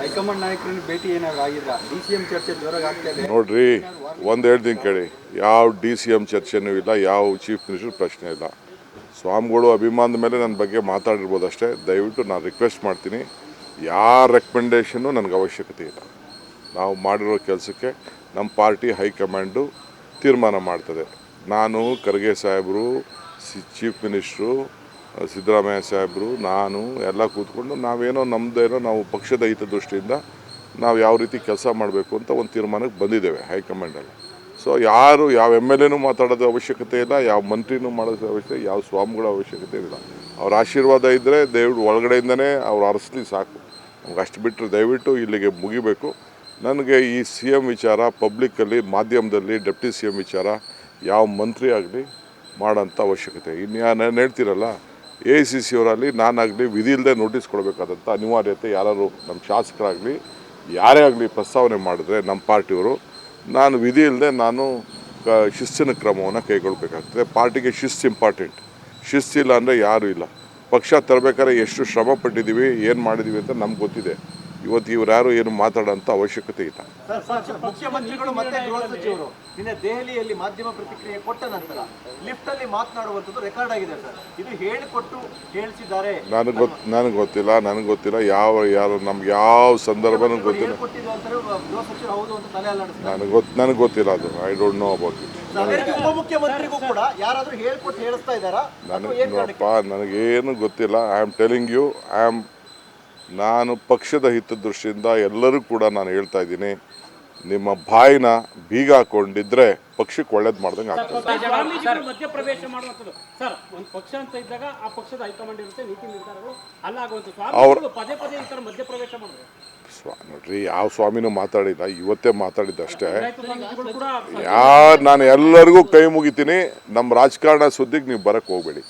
High command ನಾಯಕರನ್ನು ನೋಡ್ರಿ, ಒಂದು ಕೇಳಿ. ಯಾವ ಡಿ ಸಿ ಎಂ ಚರ್ಚೆನೂ ಇಲ್ಲ, ಯಾವ ಚೀಫ್ ಮಿನಿಸ್ಟರ್ ಪ್ರಶ್ನೆ ಇಲ್ಲ. ಸ್ವಾಮಿಗಳು ಅಭಿಮಾನದ ಮೇಲೆ ನನ್ನ ಬಗ್ಗೆ ಮಾತಾಡಿರ್ಬೋದು ಅಷ್ಟೇ. ದಯವಿಟ್ಟು ನಾನು ರಿಕ್ವೆಸ್ಟ್ ಮಾಡ್ತೀನಿ, ಯಾರ ರೆಕಮೆಂಡೇಷನ್ನು ನನಗೆ ಅವಶ್ಯಕತೆ ಇಲ್ಲ. ನಾವು ಮಾಡಿರೋ ಕೆಲಸಕ್ಕೆ ನಮ್ಮ ಪಾರ್ಟಿ ಹೈಕಮಾಂಡು ತೀರ್ಮಾನ ಮಾಡ್ತದೆ. ನಾನು ಖರ್ಗೆ ಸಾಹೇಬರು ಚೀಫ್ ಮಿನಿಸ್ಟ್ರು ಸಿದ್ದರಾಮಯ್ಯ ಸಾಹೇಬರು, ನಾನು ಎಲ್ಲ ಕೂತ್ಕೊಂಡು ನಾವೇನೋ ನಮ್ಮದೇನೋ ನಾವು ಪಕ್ಷದ ಹಿತದೃಷ್ಟಿಯಿಂದ ನಾವು ಯಾವ ರೀತಿ ಕೆಲಸ ಮಾಡಬೇಕು ಅಂತ ಒಂದು ತೀರ್ಮಾನಕ್ಕೆ ಬಂದಿದ್ದೇವೆ ಹೈಕಮಾಂಡಲ್ಲಿ. ಸೊ ಯಾರು ಯಾವ ಎಂ ಎಲ್ ಎನೂ ಮಾತಾಡೋದು ಅವಶ್ಯಕತೆ ಇಲ್ಲ, ಯಾವ ಮಂತ್ರಿನೂ ಮಾಡೋದು ಅವಶ್ಯಕತೆ ಯಾವ ಸ್ವಾಮಿಗಳ ಅವಶ್ಯಕತೆ ಇಲ್ಲ. ಅವ್ರ ಆಶೀರ್ವಾದ ಇದ್ದರೆ ದಯವಿಟ್ಟು ಒಳಗಡೆಯಿಂದನೇ ಅವ್ರು ಅರಸಲಿ ಸಾಕು. ನಮ್ಗೆ ಅಷ್ಟು ಬಿಟ್ಟರೆ ದಯವಿಟ್ಟು ಇಲ್ಲಿಗೆ ಮುಗಿಬೇಕು. ನನಗೆ ಈ ಸಿ ಎಂ ವಿಚಾರ ಪಬ್ಲಿಕ್ಕಲ್ಲಿ ಮಾಧ್ಯಮದಲ್ಲಿ, ಡೆಪ್ಟಿ ಸಿ ಎಂ ವಿಚಾರ ಯಾವ ಮಂತ್ರಿ ಆಗಲಿ ಮಾಡೋಂಥ ಅವಶ್ಯಕತೆ. ಇನ್ನು ನಾನು ಹೇಳ್ತೀರಲ್ಲ ಎ ಐ ಸಿ ಸಿ ಅವರಲ್ಲಿ ನಾನಾಗಲಿ ವಿಧಿ ಇಲ್ಲದೆ ನೋಟಿಸ್ ಕೊಡಬೇಕಾದಂಥ ಅನಿವಾರ್ಯತೆ ಯಾರು ನಮ್ಮ ಶಾಸಕರಾಗಲಿ, ಯಾರೇ ಆಗಲಿ ಪ್ರಸ್ತಾವನೆ ಮಾಡಿದ್ರೆ ನಮ್ಮ ಪಾರ್ಟಿಯವರು, ನಾನು ವಿಧಿ ಇಲ್ಲದೆ ನಾನು ಶಿಸ್ತಿನ ಕ್ರಮವನ್ನು ಕೈಗೊಳ್ಳಬೇಕಾಗ್ತದೆ. ಪಾರ್ಟಿಗೆ ಶಿಸ್ತು ಇಂಪಾರ್ಟೆಂಟ್ ಶಿಸ್ತಿಲ್ಲ ಅಂದರೆ ಯಾರೂ ಇಲ್ಲ. ಪಕ್ಷ ತರಬೇಕಾದ್ರೆ ಎಷ್ಟು ಶ್ರಮ ಪಟ್ಟಿದ್ದೀವಿ, ಏನು ಮಾಡಿದ್ದೀವಿ ಅಂತ ನಮ್ಗೆ ಗೊತ್ತಿದೆ. ಇವತ್ತು ಇವ್ರು ಯಾರು ಏನು ಮಾತಾಡೋಂಥ ಅವಶ್ಯಕತೆ ಇಲ್ಲ. ಮುಖ್ಯಮಂತ್ರಿಗಳು ಮತ್ತೆ ಗೃಹ ಸಚಿವರು ನಿನ್ನೆ ದೆಹಲಿಯಲ್ಲಿ ಮಾಧ್ಯಮ ಪ್ರತಿಕ್ರಿಯೆ ಕೊಟ್ಟ ನಂತರ ಲಿಫ್ಟ್ ಅಲ್ಲಿ ಮಾತನಾಡುವಂಥದ್ದು ರೆಕಾರ್ಡ್ ಆಗಿದೆ ಸರ್. ಇದು ಹೇಳಿಕೊಟ್ಟು ಹೇಳಿಸಿದ್ದಾರೆ. ನನಗೆ ಗೊತ್ತು ನನಗೆ ಗೊತ್ತಿಲ್ಲ ನನಗೆ ಗೊತ್ತಿಲ್ಲ ಯಾವ ಯಾರು ನಮ್ಗೆ ಯಾವ ಸಂದರ್ಭನೂ ಗೊತ್ತಿಲ್ಲ. ಗೃಹ ಸಚಿವರು ಹೌದು ಅಂತ ತಲೆ ಅಲ್ಲಾಡಿಸ್ತಾರೆ. ನನಗೆ ಗೊತ್ತು ನನಗೆ ಗೊತ್ತಿಲ್ಲ ಅದು I don't know about it ಉಪಮುಖ್ಯಮಂತ್ರಿಗೂ ಕೂಡ ಯಾರಾದರೂ ಹೇಳ್ಕೊಟ್ಟು ಹೇಳಿಸ್ತಾ ಇದ್ದಾರಾ? ನನಗೆ ನೋಡಪ್ಪ ನನಗೇನು ಗೊತ್ತಿಲ್ಲ I am telling you I am ನಾನು ಪಕ್ಷದ ಹಿತದೃಷ್ಟಿಯಿಂದ ಎಲ್ಲರೂ ಕೂಡ ನಾನು ಹೇಳ್ತಾ ಇದ್ದೀನಿ ನಿಮ್ಮ ಬಾಯಿನ ಬೀಗ ಹಾಕೊಂಡಿದ್ರೆ ಪಕ್ಷಕ್ಕೆ ಒಳ್ಳೇದು ಮಾಡ್ದಂಗೆ ಆಗ್ತದೆ. ಸ್ವಾಮೀಜಿಗಳು ಮಧ್ಯಪ್ರವೇಶ ಮಾಡುವಂಥದ್ದು. ಸರ್ ಒಂದು ಪಕ್ಷ ಅಂತ ಇದ್ದಾಗ ಆ ಪಕ್ಷದ ಹೈಕಮಾಂಡ್ ಇರುತ್ತೆ ನೀತಿ ನಿರ್ಧಾರಗಳು ಅಲ್ಲಾಗುವಂಥ ಸ್ವಾಮೀಜಿಗಳು ಪದೇ ಪದೇ ಈ ಥರ ಮಧ್ಯಪ್ರವೇಶ ಮಾಡಿದ್ರು. ಸ್ವಾ ನೋಡ್ರಿ ಯಾವ ಸ್ವಾಮಿನೂ ಮಾತಾಡಿಲ್ಲ ಇವತ್ತೇ ಮಾತಾಡಿದ್ದಷ್ಟೇ ಅಷ್ಟೇ. ಯಾರು ನಾನು ಎಲ್ಲರಿಗೂ ಕೈ ಮುಗಿತೀನಿ ನಮ್ಮ ರಾಜಕಾರಣ ಸುದ್ದಿಗೆ ನೀವು ಬರಕ್ಕೆ ಹೋಗ್ಬೇಡಿ.